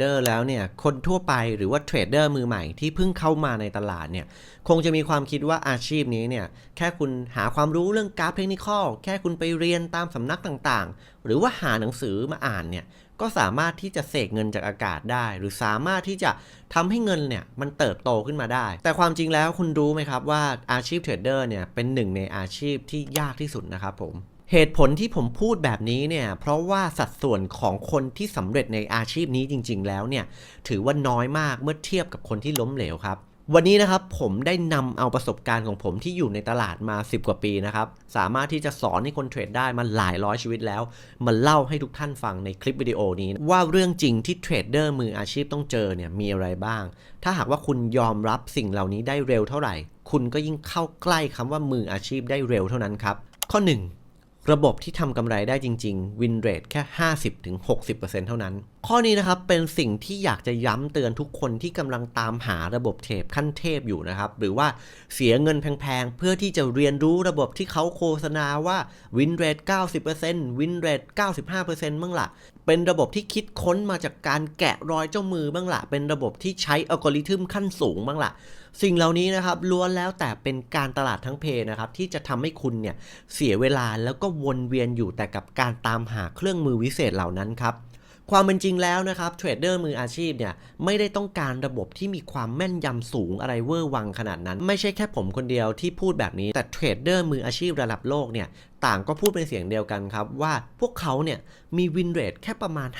เดอร์แล้วเนี่ยคนทั่วไปหรือว่าเทรดเดอร์มือใหม่ที่เพิ่งเข้ามาในตลาดเนี่ยคงจะมีความคิดว่าอาชีพนี้เนี่ยแค่คุณหาความรู้เรื่องกราฟเทคนิคอลแค่คุณไปเรียนตามสำนักต่างๆ หรือว่าหาหนังสือมาอ่านเนี่ยก็สามารถที่จะเสกเงินจากอากาศได้ หรือสามารถที่จะทำให้เงินเนี่ยมันเติบโตขึ้นมาได้ แต่ความจริงแล้วคุณรู้ไหมครับว่าอาชีพเทรดเดอร์เนี่ยเป็นหนึ่งในอาชีพที่ยากที่สุดนะครับผม เหตุผลที่ผมพูดแบบนี้เนี่ย เพราะว่าสัดส่วนของคนที่สำเร็จในอาชีพนี้จริง ๆ แล้วเนี่ย ถือว่าน้อยมากเมื่อเทียบกับคนที่ล้มเหลวครับ วันนี้นะครับผมได้นำเอาประสบการณ์ของผมที่อยู่ในตลาดมา 10 กว่าปีนะครับ สามารถที่จะสอนให้คนเทรดได้มาหลายร้อยชีวิตแล้ว มาเล่าให้ทุกท่านฟังในคลิปวิดีโอนี้ ว่าเรื่องจริงที่เทรดเดอร์มืออาชีพต้องเจอเนี่ยมีอะไรบ้าง ถ้าหากว่าคุณยอมรับสิ่งเหล่านี้ได้เร็วเท่าไหร่ คุณก็ยิ่งเข้าใกล้คำว่ามืออาชีพได้เร็วเท่านั้นครับข้อ 1 ระบบที่ทำกำไรได้จริง ๆ วินเรทแค่ 50-60%เท่านั้นข้อนี้นะครับเป็นสิ่งที่อยากจะย้ำเตือนทุกคนที่กำลังตามหาระบบเทรดขั้นเทพอยู่นะครับ หรือว่าเสียเงินแพงๆ เพื่อที่จะเรียนรู้ระบบที่เขาโฆษณาว่าวินเรท90%วินเรท95%บ้างละเป็นระบบที่คิดค้นมาจากการแกะรอยเจ้ามือบ้างละเป็นระบบที่ใช้อัลกอริทึมขั้นสูงบ้างละสิ่งเหล่านี้นะครับล้วนแล้วแต่เป็นการตลาดทั้งเพนะครับที่จะทำให้คุณเนี่ยเสียเวลาแล้วก็วนเวียนอยู่แต่กับการตามหาเครื่องมือวิเศษเหล่านั้นครับ ความเป็นจริงแล้วนะครับเทรดเดอร์มืออาชีพเนี่ยไม่ได้ต้องการระบบที่มีความแม่นยำสูงอะไรเวอร์วังขนาดนั้น ไม่ใช่แค่ผมคนเดียวที่พูดแบบนี้แต่เทรดเดอร์มืออาชีพระดับโลกเนี่ยต่างก็พูดเป็นเสียงเดียวกันครับว่าพวกเขาเนี่ยมีวินเรทแค่ประมาณ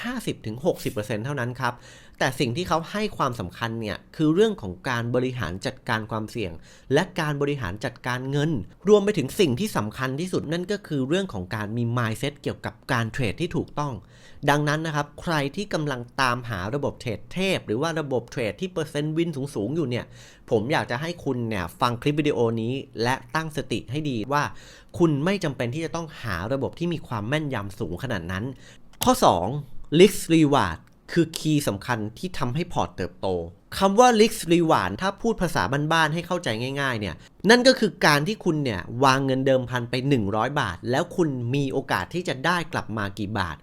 50-60%เท่านั้นครับ แต่สิ่งที่เขาให้ความสำคัญเนี่ยคือเรื่องของการบริหารจัดการความเสี่ยง และการบริหารจัดการเงิน รวมไปถึงสิ่งที่สำคัญที่สุดนั่นก็คือเรื่องของการมี mindset เกี่ยวกับการเทรดที่ถูกต้อง ดังนั้นนะครับใครที่กำลังตามหาระบบเทรดเทพ หรือว่าระบบเทรดที่เปอร์เซ็นต์วินสูงๆอยู่เนี่ยผมอยากจะให้คุณเนี่ยฟังคลิปวิดีโอนี้ และตั้งสติให้ดีว่า คุณไม่จำเป็นที่จะต้องหาระบบที่มีความแม่นยำสูงขนาดนั้น ข้อ 2 risk reward คือคีย์สำคัญที่ทำให้พอร์ตเติบโตคำว่า risk reward ถ้าพูดภาษาบ้านๆให้เข้าใจง่าย ๆ เนี่ย นั่นก็คือการที่คุณเนี่ย วางเงินเดิมพันไป 100 บาท แล้วคุณมีโอกาสที่จะได้กลับมากี่บาท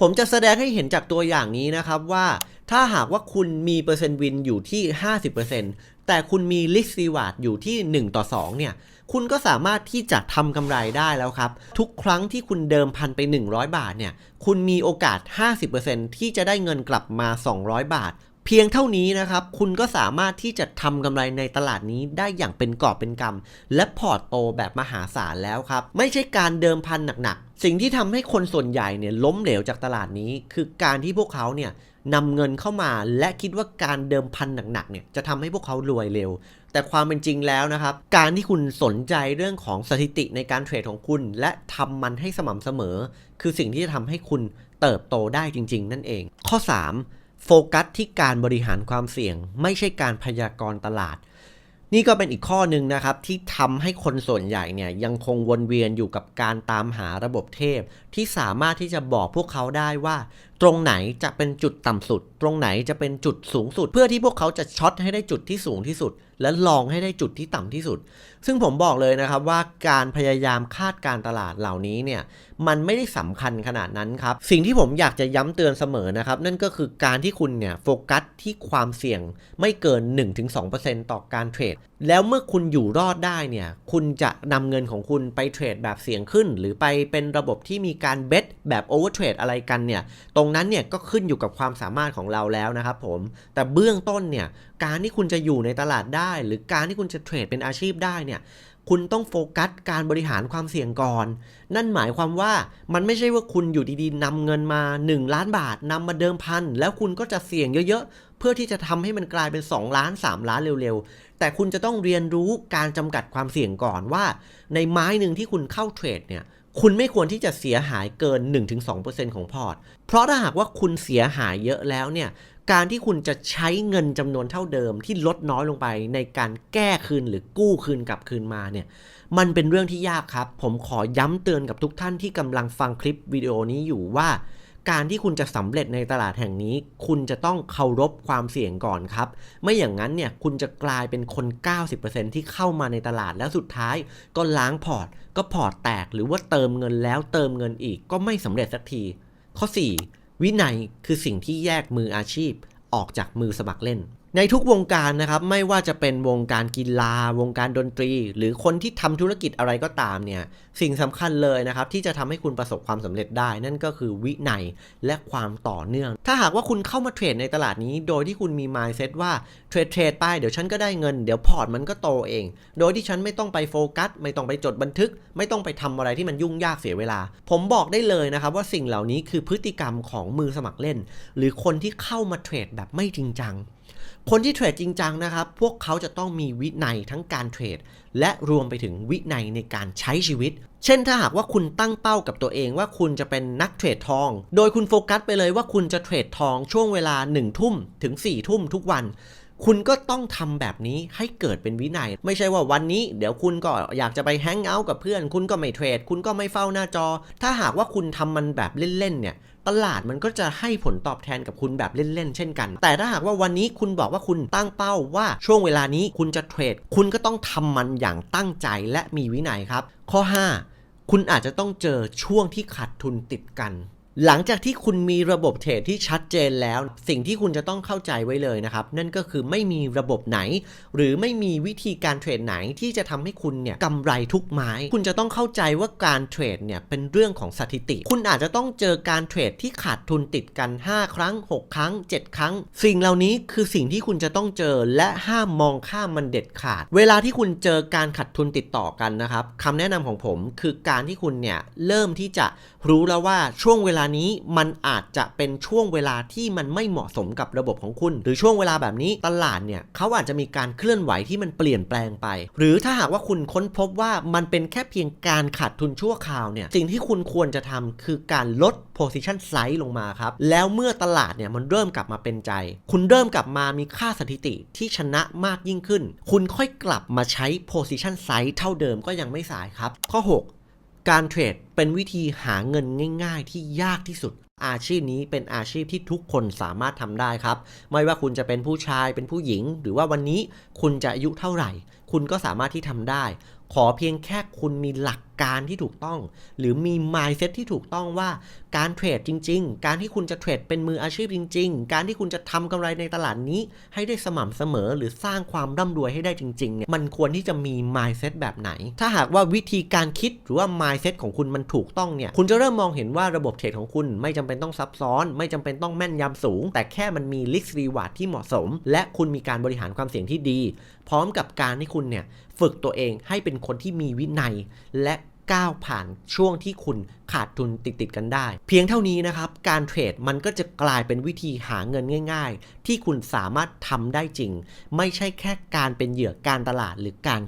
ผมจะแสดงให้เห็นจากตัวอย่างนี้นะครับว่าถ้าหากว่าคุณมีเปอร์เซ็นต์วินอยู่ที่ 50%แต่คุณมีลิสซีวาดอยู่ที่ 1 ต่อ 2 เนี่ย คุณก็สามารถที่จะทำกำไรได้แล้วครับ ทุกครั้งที่คุณเดิมพันไป 100 บาทเนี่ย คุณมีโอกาส 50%ที่จะได้เงินกลับมา 200 บาท เพียงเท่านี้นะครับ คุณก็สามารถที่จะทำกำไรในตลาดนี้ได้อย่างเป็นกอบเป็นกำและพอร์ตโตแบบมหาศาลแล้วครับ ไม่ใช่การเดิมพันหนักๆ สิ่งที่ทำให้คนส่วนใหญ่เนี่ยล้มเหลวจากตลาดนี้ คือการที่พวกเขาเนี่ยนำเงินเข้ามาและคิดว่าการเดิมพันหนักๆเนี่ยจะทำให้พวกเขารวยเร็ว แต่ความเป็นจริงแล้วนะครับ การที่คุณสนใจเรื่องของสถิติในการเทรดของคุณ และทำมันให้สม่ำเสมอ คือสิ่งที่จะทำให้คุณเติบโตได้จริง ๆ นั่นเอง ข้อ 3 โฟกัสที่การบริหารความเสี่ยง ไม่ใช่การพยากรณ์ตลาด นี่ก็เป็นอีกข้อหนึ่งนะครับ ที่ทำให้คนส่วนใหญ่เนี่ยยังคงวนเวียนอยู่กับการตามหาระบบเทพ ที่สามารถที่จะบอกพวกเขาได้ว่าตรงไหนจะเป็นจุดต่ำสุด ตรงไหนจะเป็นจุดสูงสุด เพื่อที่พวกเขาจะช็อตให้ได้จุดที่สูงที่สุด และลองให้ได้จุดที่ต่ำที่สุด ซึ่งผมบอกเลยนะครับว่าการพยายามคาดการตลาดเหล่านี้เนี่ยมันไม่ได้สำคัญขนาดนั้นครับ สิ่งที่ผมอยากจะย้ำเตือนเสมอนะครับ นั่นก็คือการที่คุณเนี่ยโฟกัสที่ความเสี่ยงไม่เกิน 1-2%ต่อการเทรดแล้วเมื่อคุณอยู่รอดได้เนี่ยคุณจะนำเงินของคุณไปเทรดแบบเสี่ยงขึ้น หรือไปเป็นระบบที่มีการเบสแบบโอเวอร์เทรดอะไรกันเนี่ยตรงนั้นเนี่ยก็ขึ้นอยู่กับความสามารถของเราแล้วนะครับผม แต่เบื้องต้นเนี่ยการที่คุณจะอยู่ในตลาดได้ หรือการที่คุณจะเทรดเป็นอาชีพได้เนี่ยคุณต้องโฟกัสการบริหารความเสี่ยงก่อน นั่นหมายความว่ามันไม่ใช่ว่าคุณอยู่ดีๆนำเงินมา 1 ล้านบาทนำมาเดิมพัน แล้วคุณก็จะเสี่ยงเยอะๆ เพื่อที่จะทำให้มันกลายเป็น 2 ล้าน 3 ล้านเร็วๆ แต่คุณจะต้องเรียนรู้การจำกัดความเสี่ยงก่อนว่า ในไม้หนึ่งที่คุณเข้าเทรดเนี่ย คุณไม่ควรที่จะเสียหายเกิน 1-2%ของพอร์ต เพราะถ้าหากว่าคุณเสียหายเยอะแล้วเนี่ย การที่คุณจะใช้เงินจำนวนเท่าเดิมที่ลดน้อยลงไปในการแก้คืนหรือกู้คืนกลับคืนมาเนี่ย มันเป็นเรื่องที่ยากครับ ผมขอย้ำเตือนกับทุกท่านที่กำลังฟังคลิปวิดีโอนี้อยู่ว่า การที่คุณจะสำเร็จในตลาดแห่งนี้ คุณจะต้องเคารพความเสี่ยงก่อนครับ ไม่อย่างนั้นเนี่ยคุณจะกลายเป็นคน 90%ที่เข้ามาในตลาดแล้วสุดท้าย ก็ล้างพอร์ต ก็พอร์ตแตกหรือว่าเติมเงินแล้วเติมเงินอีกก็ไม่สำเร็จสักที ข้อ 4 วินัยคือสิ่งที่แยกมืออาชีพออกจากมือสมัครเล่น ในทุกวงการนะครับไม่ว่าจะเป็นวงการกีฬา วงการดนตรี หรือคนที่ทำธุรกิจอะไรก็ตามเนี่ยสิ่งสำคัญเลยนะครับที่จะทำให้คุณประสบความสำเร็จได้ นั่นก็คือวินัยและความต่อเนื่อง ถ้าหากว่าคุณเข้ามาเทรดในตลาดนี้ โดยที่คุณมี mindset ว่าเทรดเทรดไปเดี๋ยวฉันก็ได้เงินเดี๋ยวพอร์ตมันก็โตเอง โดยที่ฉันไม่ต้องไปโฟกัส ไม่ต้องไปจดบันทึก ไม่ต้องไปทำอะไรที่มันยุ่งยากเสียเวลา ผมบอกได้เลยนะครับว่าสิ่งเหล่านี้คือพฤติกรรมของมือสมัครเล่น หรือคนที่เข้ามาเทรดแบบไม่จริงจัง คนที่เทรดจริงจังนะครับ พวกเขาจะต้องมีวินัยทั้งการเทรด และรวมไปถึงวินัยในการใช้ชีวิต เช่นถ้าหากว่าคุณตั้งเป้ากับตัวเองว่าคุณจะเป็นนักเทรดทอง โดยคุณโฟกัสไปเลยว่าคุณจะเทรดทองช่วงเวลา1ทุ่มถึง4ทุ่มทุกวัน คุณก็ต้องทำแบบนี้ให้เกิดเป็นวินัย ไม่ใช่ว่าวันนี้เดี๋ยวคุณก็อยากจะไปแฮงเอาท์กับเพื่อน คุณก็ไม่เทรด คุณก็ไม่เฝ้าหน้าจอ ถ้าหากว่าคุณทำมันแบบเล่นๆเนี่ยตลาดมันก็จะให้ผลตอบแทนกับคุณแบบเล่นๆ เช่นกัน แต่ถ้าหากว่าวันนี้คุณบอกว่าคุณตั้งเป้าว่าช่วงเวลานี้คุณจะเทรด คุณก็ต้องทำมันอย่างตั้งใจและมีวินัยครับ ข้อ 5 คุณอาจจะต้องเจอช่วงที่ขาดทุนติดกัน หลังจากที่คุณมีระบบเทรดที่ชัดเจนแล้ว สิ่งที่คุณจะต้องเข้าใจไว้เลยนะครับ นั่นก็คือไม่มีระบบไหน หรือไม่มีวิธีการเทรดไหนที่จะทำให้คุณเนี่ยกำไรทุกไม้ คุณจะต้องเข้าใจว่าการเทรดเนี่ยเป็นเรื่องของสถิติ คุณอาจจะต้องเจอการเทรดที่ขาดทุนติดกัน 5 ครั้ง 6 ครั้ง 7 ครั้ง สิ่งเหล่านี้คือสิ่งที่คุณจะต้องเจอและห้ามมองข้ามมันเด็ดขาด เวลาที่คุณเจอการขาดทุนติดต่อกันนะครับคำแนะนำของผมคือการที่คุณเนี่ยเริ่มที่จะรู้แล้วว่าช่วงเวลานี้มันอาจจะเป็นช่วงเวลาที่มันไม่เหมาะสมกับระบบของคุณ หรือช่วงเวลาแบบนี้ตลาดเนี่ยเขาอาจจะมีการเคลื่อนไหวที่มันเปลี่ยนแปลงไป หรือถ้าหากว่าคุณค้นพบว่ามันเป็นแค่เพียงการขาดทุนชั่วคราวเนี่ยสิ่งที่คุณควรจะทำคือการลด position size ลงมาครับ แล้วเมื่อตลาดเนี่ยมันเริ่มกลับมาเป็นใจ คุณเริ่มกลับมามีค่าสถิติที่ชนะมากยิ่งขึ้น คุณค่อยกลับมาใช้ position size เท่าเดิมก็ยังไม่สายครับ ข้อ 6 การเทรดเป็นวิธีหาเงินง่าย ๆ ที่ยากที่สุด อาชีพนี้เป็นอาชีพที่ทุกคนสามารถทำได้ครับ ไม่ว่าคุณจะเป็นผู้ชายเป็นผู้หญิง หรือว่าวันนี้คุณจะอายุเท่าไหร่ คุณก็สามารถที่ทำได้ขอเพียงแค่คุณมีหลักการที่ถูกต้อง หรือมี mindset ที่ถูกต้องว่าการเทรดจริง ๆ การที่คุณจะเทรดเป็นมืออาชีพจริง ๆ การที่คุณจะทำกำไรในตลาดนี้ ให้ได้สม่ำเสมอหรือสร้างความร่ำรวยให้ได้จริงๆเนี่ยมันควรที่จะมี mindset แบบไหน ถ้าหากว่าวิธีการคิดหรือว่า mindset ของคุณมันถูกต้องเนี่ยคุณจะเริ่มมองเห็นว่าระบบเทรดของคุณไม่จำเป็นต้องซับซ้อน ไม่จำเป็นต้องแม่นยำสูง แต่แค่มันมี risk reward ที่เหมาะสม และคุณมีการบริหารความเสี่ยงที่ดี พร้อมกับการที่คุณเนี่ยฝึกตัวเองให้เป็นคนที่มีวินัย และก้าวผ่านช่วงที่คุณขาดทุนติดติดๆกันได้ เพียงเท่านี้นะครับ การเทรดมันก็จะกลายเป็นวิธีหาเงินง่าย ๆ ที่คุณสามารถทำได้จริง ไม่ใช่แค่การเป็นเหยื่อการตลาดหรือการ